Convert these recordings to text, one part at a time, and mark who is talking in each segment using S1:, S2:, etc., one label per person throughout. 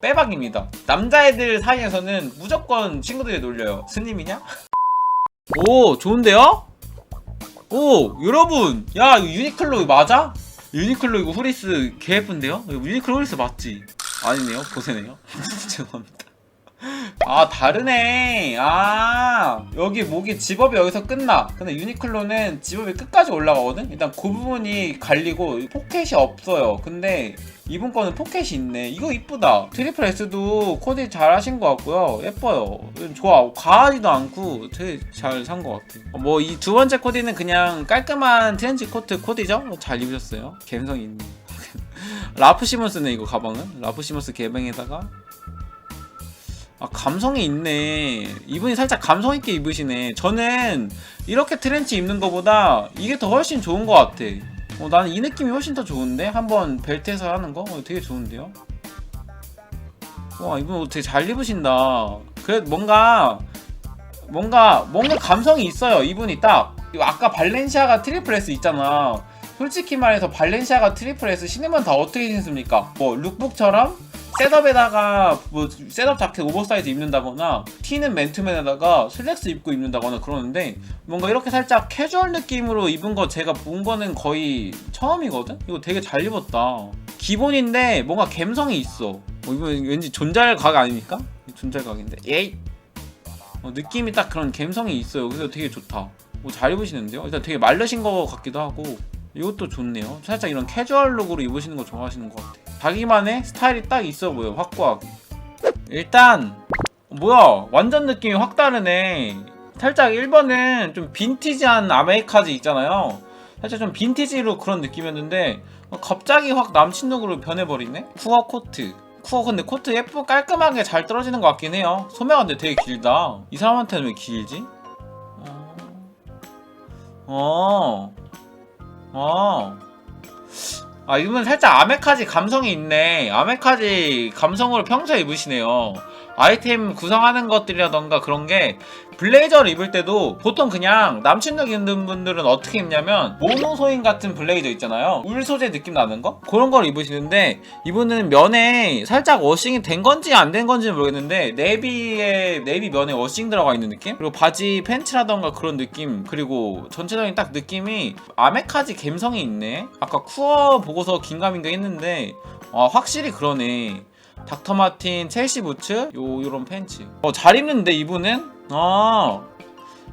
S1: 빼박입니다. 남자애들 사이에서는 무조건 친구들이 놀려요. 스님이냐? 오, 좋은데요? 오, 여러분. 야, 이거 유니클로 맞아? 유니클로 이거 후리스 개 예쁜데요? 이거 유니클로 후리스 맞지? 아니네요. 보세네요. 죄송합니다. 아 다르네. 아 여기 목이 집업이 여기서 끝나. 근데 유니클로는 집업이 끝까지 올라가거든? 일단 그 부분이 갈리고 포켓이 없어요. 근데 이번 거는 포켓이 있네. 이거 이쁘다. 트리플 S도 코디 잘 하신 것 같고요. 예뻐요. 좋아. 과하지도 않고 되게 잘 산 것 같아 뭐 이 두 번째 코디는 그냥 깔끔한 트렌치 코트 코디죠? 잘 입으셨어요? 감성이 있네. 라프 시몬스네 이거 가방은? 라프 시몬스 개뱅에다가 아 감성이 있네. 이분이 살짝 감성 있게 입으시네. 저는 이렇게 트렌치 입는 것보다 이게 더 훨씬 좋은 것 같아. 어, 나는 이 느낌이 훨씬 더 좋은데? 한번 벨트에서 하는 거? 어, 되게 좋은데요? 와 이분 옷 되게 잘 입으신다. 그래 뭔가 뭔가 뭔가 감성이 있어요. 이분이 딱. 아까 발렌시아가 트리플 S 있잖아. 솔직히 말해서 발렌시아가 트리플 S 신으면 다 어떻게 신습니까? 뭐 룩북처럼 셋업에다가 뭐 셋업 자켓 오버사이즈 입는다거나 티는 맨투맨에다가 슬랙스 입고 입는다거나 그러는데 뭔가 이렇게 살짝 캐주얼 느낌으로 입은 거 제가 본 거는 거의 처음이거든? 이거 되게 잘 입었다. 기본인데 뭔가 감성이 있어. 어, 이거 왠지 존잘각 아닙니까? 존잘각인데. 예이. 어, 느낌이 딱 그런 감성이 있어요. 그래서 되게 좋다. 뭐 잘 입으시는데요? 일단 되게 마르신 거 같기도 하고 이것도 좋네요. 살짝 이런 캐주얼 룩으로 입으시는 거 좋아하시는 것 같아 자기만의 스타일이 딱 있어 보여 확고하게. 일단 뭐야 완전 느낌이 확 다르네. 살짝 1번은 좀 빈티지한 아메리카즈 있잖아요. 살짝 좀 빈티지로 그런 느낌이었는데 어, 갑자기 확 남친 룩으로 변해버리네? 쿠어 코트. 쿠어 근데 코트 예쁘 깔끔하게 잘 떨어지는 것 같긴 해요. 소매가 근데 되게 길다. 이 사람한테는 왜 길지? 어. 어. 아, 이분 살짝 아메카지 감성이 있네. 아메카지 감성으로 평소에 입으시네요. 아이템 구성하는 것들이라던가 그런 게 블레이저를 입을 때도 보통 그냥 남친룩 입는 분들은 어떻게 입냐면 모노소인 같은 블레이저 있잖아요. 울 소재 느낌 나는 거? 그런 걸 입으시는데 이분은 면에 살짝 워싱이 된 건지 안 된 건지는 모르겠는데 네비에 네비 면에 워싱 들어가 있는 느낌? 그리고 바지 팬츠라던가 그런 느낌 그리고 전체적인 딱 느낌이 아메카지 감성이 있네. 아까 쿠어 보고서 긴가민가 했는데 아 확실히 그러네. 닥터 마틴 첼시 부츠 요 요런 팬츠. 어 잘 입는데 이분은 아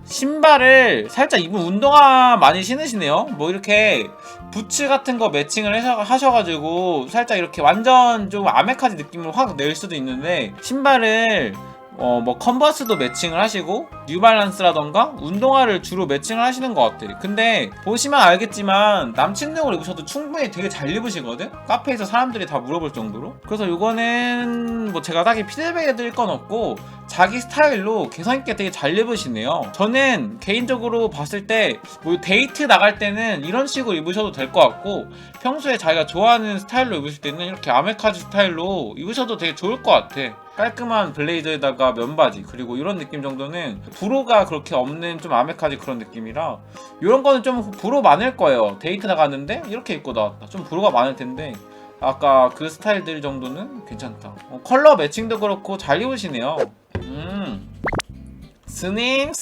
S1: 신발을 살짝 이분 운동화 많이 신으시네요. 뭐 이렇게 부츠 같은 거 매칭을 해서 하셔가지고 살짝 이렇게 완전 좀 아메카지 느낌을 확 낼 수도 있는데 신발을 어 뭐 컨버스도 매칭을 하시고 뉴발란스라던가 운동화를 주로 매칭을 하시는 것 같아. 근데 보시면 알겠지만 남친룩을 입으셔도 충분히 되게 잘 입으시거든. 카페에서 사람들이 다 물어볼 정도로. 그래서 이거는 뭐 제가 딱히 피드백 해드릴 건 없고 자기 스타일로 개성 있게 되게 잘 입으시네요. 저는 개인적으로 봤을 때 뭐 데이트 나갈 때는 이런 식으로 입으셔도 될 것 같고 평소에 자기가 좋아하는 스타일로 입으실 때는 이렇게 아메카지 스타일로 입으셔도 되게 좋을 것 같아. 깔끔한 블레이저에다가 면바지 그리고 이런 느낌 정도는 불호가 그렇게 없는 좀 아메카지 그런 느낌이라 이런 거는 좀 불호 많을 거예요. 데이트 나갔는데 이렇게 입고 나왔다. 좀 불호가 많을 텐데 아까 그 스타일들 정도는 괜찮다. 어, 컬러 매칭도 그렇고 잘 입으시네요. 음. 스님스.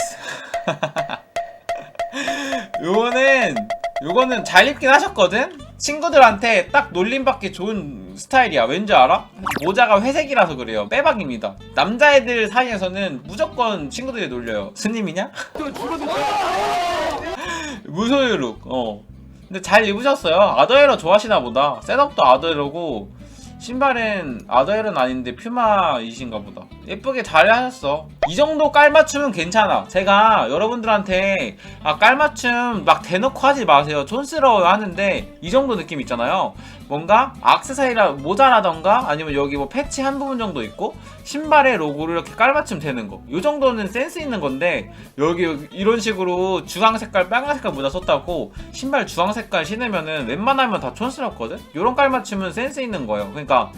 S1: 요거는 요거는 잘 입긴 하셨거든. 친구들한테 딱 놀림받기 좋은 스타일이야. 왠지 알아? 모자가 회색이라서 그래요. 빼박입니다. 남자애들 사이에서는 무조건 친구들이 놀려요. 스님이냐? 무소유룩. 어. 근데 잘 입으셨어요. 아더에러 좋아하시나 보다. 셋업도 아더에러고 신발은 아더에러는 아닌데 퓨마이신가 보다. 예쁘게 잘 하셨어. 이 정도 깔맞춤은 괜찮아. 제가 여러분들한테 아 깔맞춤 막 대놓고 하지 마세요. 촌스러워 하는데 이 정도 느낌 있잖아요. 뭔가 악세사리라 모자라던가 아니면 여기 뭐 패치 한 부분 정도 있고 신발에 로고를 이렇게 깔맞춤 되는 거. 요 정도는 센스 있는 건데 여기 이런 식으로 주황 색깔 빨간 색깔 모자 썼다고 신발 주황 색깔 신으면은 웬만하면 다 촌스럽거든. 요런 깔맞춤은 센스 있는 거예요. 그러니까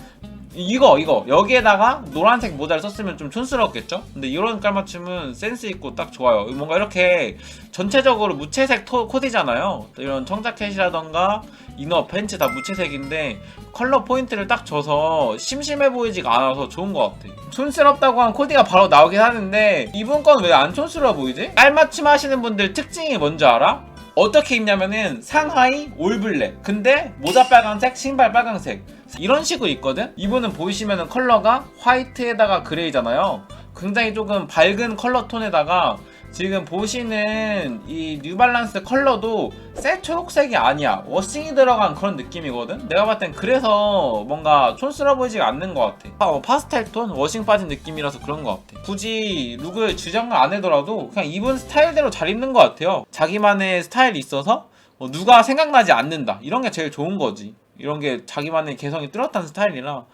S1: 이거 이거 여기에다가 노란색 모자를 썼으면 좀 촌스러웠겠죠? 근데 이런 깔맞춤은 센스 있고 딱 좋아요. 뭔가 이렇게 전체적으로 무채색 토, 코디잖아요. 이런 청자켓이라던가 이너 팬츠 다 무채색인데 컬러 포인트를 딱 줘서 심심해 보이지가 않아서 좋은 것 같아. 촌스럽다고 한 코디가 바로 나오긴 하는데 이분 건 왜 안 촌스러워 보이지? 깔맞춤 하시는 분들 특징이 뭔지 알아? 어떻게 입냐면은 상하이 올블랙 근데 모자 빨간색 신발 빨간색 이런 식으로 있거든? 이분은 보이시면은 컬러가 화이트에다가 그레이잖아요. 굉장히 조금 밝은 컬러 톤에다가 지금 보시는 이 뉴발란스 컬러도 새 초록색이 아니야. 워싱이 들어간 그런 느낌이거든? 내가 봤을 땐 그래서 뭔가 촌스러워 보이지가 않는 것 같아. 아, 어, 파스텔 톤? 워싱 빠진 느낌이라서 그런 것 같아. 굳이 룩을 주장을 안 해더라도 그냥 입은 스타일대로 잘 입는 것 같아요. 자기만의 스타일이 있어서 어, 누가 생각나지 않는다. 이런 게 제일 좋은 거지 이런 게 자기만의 개성이 뚜렷한 스타일이라